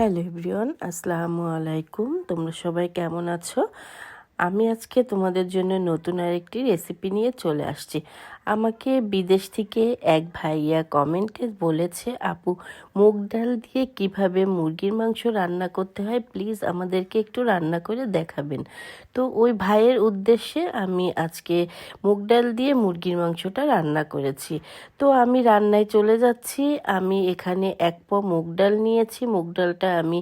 Hello everyone আসসালামু আলাইকুম। তোমরা সবাই কেমন আছো? আমি আজকে তোমাদের জন্য নতুন আরেকটি রেসিপি নিয়ে চলে আসছি। আমাকে বিদেশ থেকে এক ভাইয়া কমেন্টে বলেছে, আপু, মুগ ডাল দিয়ে কীভাবে মুরগির মাংস রান্না করতে হয়? প্লিজ আমাদেরকে একটু রান্না করে দেখাবেন। তো ওই ভাইয়ের উদ্দেশ্যে আমি আজকে মুগ ডাল দিয়ে মুরগির মাংসটা রান্না করেছি। তো আমি রান্নায় চলে যাচ্ছি। আমি এখানে এক প মুগ ডাল নিয়েছি। মুগ ডালটা আমি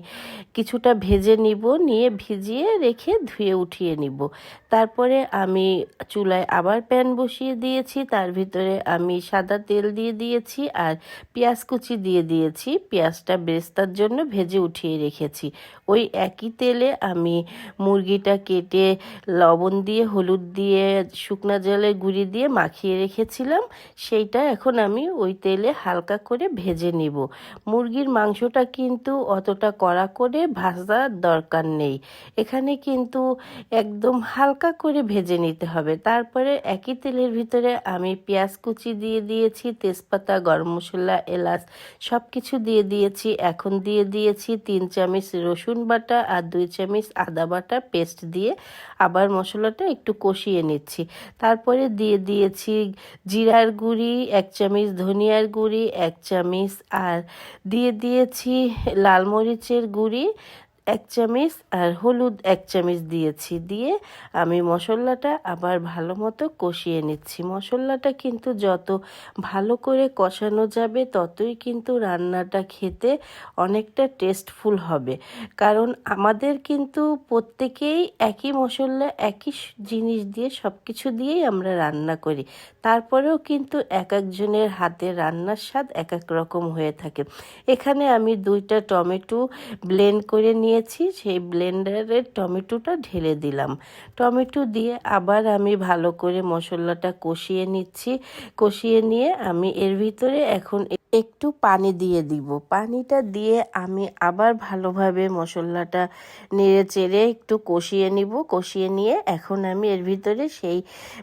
কিছুটা ভেজে নিব। নিয়ে ভিজিয়ে রেখে ধুয়ে উঠিয়ে নিব। তারপরে আমি চুলায় আবার প্যান বসিয়ে দিয়েছি, তার ভিতরে আমি সাদা তেল দিয়ে দিয়েছি আর পেঁয়াজ কুচি দিয়ে দিয়েছি। পেঁয়াজটা বেরেস্তার জন্য ভেজে উঠিয়ে রেখেছি। ওই একই তেলে আমি মুরগিটা কেটে লবণ দিয়ে, হলুদ দিয়ে, শুকনা জলের গুঁড়ি দিয়ে মাখিয়ে রেখেছিলাম। সেইটা এখন আমি ওই তেলে হালকা করে ভেজে নিব। মুরগির মাংসটা কিন্তু অতটা কড়া করে ভাজার দরকার নেই। এখানে কিন্তু একদম হালকা করে ভেজে নিতে হবে। তারপরে একই তেলের ভিতরে আমি পেঁয়াজ কুচি দিয়ে দিয়েছি, তেজপাতা, গরম মশলা, এলাচ সব কিছু দিয়ে দিয়েছি। এখন দিয়ে দিয়েছি তিন চামচ রসুন বাটা আর দুই চামচ আদা বাটা পেস্ট দিয়ে আবার মশলাটা একটু কষিয়ে নিচ্ছি। তারপরে দিয়ে দিয়েছি জিরার গুঁড়ি, এক চামচ ধনিয়ার গুঁড়ি, এক চামচ আর দিয়ে দিয়েছি লাল মরিচের গুঁড়ি এক চামচ আর হলুদ এক চামচ দিয়েছি। দিয়ে আমি মশলাটা আবার ভালো মতো কষিয়ে নিচ্ছি। মশলাটা কিন্তু যত ভালো করে কষানো যাবে, ততই কিন্তু রান্নাটা খেতে অনেকটা টেস্টফুল হবে। কারণ আমাদের কিন্তু প্রত্যেকেই একই মশলা, একই জিনিস দিয়ে সব কিছু দিয়েই আমরা রান্না করি। তারপরেও কিন্তু এক একজনের হাতে রান্নার স্বাদ এক এক রকম হয়ে থাকে। এখানে আমি দুইটা টমেটো ব্লেন্ড করে নিয়ে নিয়েছি, সেই ব্লেন্ডারের টমেটোটা ঢেলে দিলাম। টমেটো দিয়ে আবার আমি ভালো করে মশলাটা কষিয়ে নিচ্ছি। কষিয়ে নিয়ে আমি এর ভিতরে এখন একটু পানি দিয়ে দিব। পানিটা দিয়ে আমি আবার ভালোভাবে মশলাটা নেড়ে চেড়ে একটু কষিয়ে নিব। কষিয়ে নিয়ে এখন আমি এর ভিতরে সেই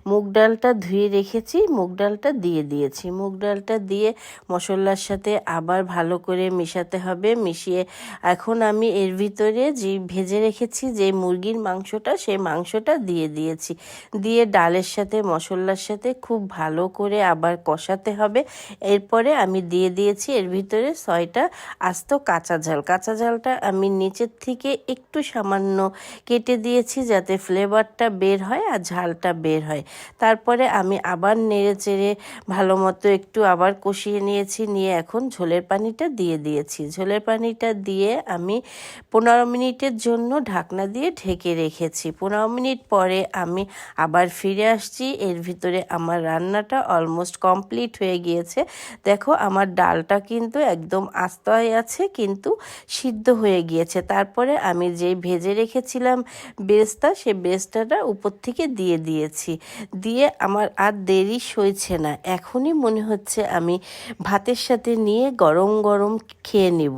মুগ ডালটা ধুয়ে রেখেছি। মুগ ডালটা দিয়ে দিয়েছি। মুগ ডালটা দিয়ে মশলার সাথে আবার ভালো করে মিশাতে হবে। মিশিয়ে এখন আমি এর ভিতরে যে ভেজে রেখেছি, যে মুরগির মাংসটা, সেই মাংসটা দিয়ে দিয়েছি। দিয়ে ডালের সাথে, মশলার সাথে খুব ভালো করে আবার কষাতে হবে। এরপরে আমি দিয়ে দিয়েছি, এর ভিতরে ছয়টা আস্ত কাঁচা ঝাল। কাঁচা ঝালটা আমি নিচের থেকে একটু সামান্য কেটে দিয়েছি যাতে ফ্লেভারটা বের হয় আর ঝালটা বের হয়। তারপরে আমি আবার নেড়ে চেড়ে ভালো মতো একটু আবার কষিয়ে নিয়েছি। নিয়ে এখন ঝোলের পানিটা দিয়ে দিয়েছি। ঝোলের পানিটা দিয়ে আমি পনেরো মিনিটের জন্য ঢাকনা দিয়ে ঢেকে রেখেছি। পনেরো মিনিট পরে আমি আবার ফিরে আসছি। এর ভিতরে আমার রান্নাটা অলমোস্ট কমপ্লিট হয়ে গিয়েছে। দেখো, আমার ডালটা কিন্তু একদম আস্ত হয়ে আছে, কিন্তু সিদ্ধ হয়ে গিয়েছে। তারপরে আমি যে ভেজে রেখেছিলাম বেস্তা সে বেস্তাটা উপর থেকে দিয়ে দিয়েছি। দিয়ে আমার আর দেরি সইছে না। এখনই মনে হচ্ছে আমি ভাতের সাথে নিয়ে গরম গরম খেয়ে নেব।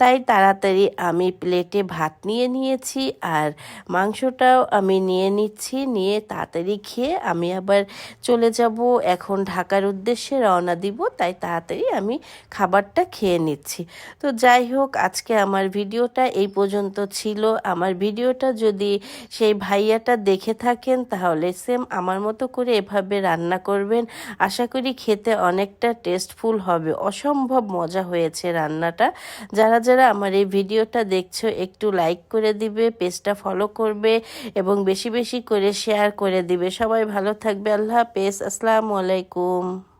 তাই তাড়াতাড়ি আমি প্লেটে ভাত নিয়ে নিয়েছি আর মাংসটাও আমি নিয়ে নিচ্ছি, নিয়ে তাড়াতাড়ি খেয়ে আমি আবার চলে যাব। এখন ঢাকার উদ্দেশ্যে রওনা দিব, তাই তাড়াতাড়ি আমি খাবারটা খেয়ে নিচ্ছি। তো যাই হোক, আজকে আমার ভিডিওটা এই পর্যন্ত ছিল। আমার ভিডিওটা যদি সেই ভাইয়াটা দেখে থাকেন, তাহলে সেম আমার মতো করে এভাবে রান্না করবেন। আশা করি খেতে অনেকটা টেস্টফুল হবে। অসম্ভব মজা হয়েছে রান্নাটা। যারা যারা আমার এই ভিডিওটা দেখছ একটু লাইক করে দিবে পেজটা ফলো করবে এবং বেশি বেশি করে শেয়ার করে দিবে। সবাই ভালো থাকবে, আল্লাহ হাফেজ। আসসালামু আলাইকুম।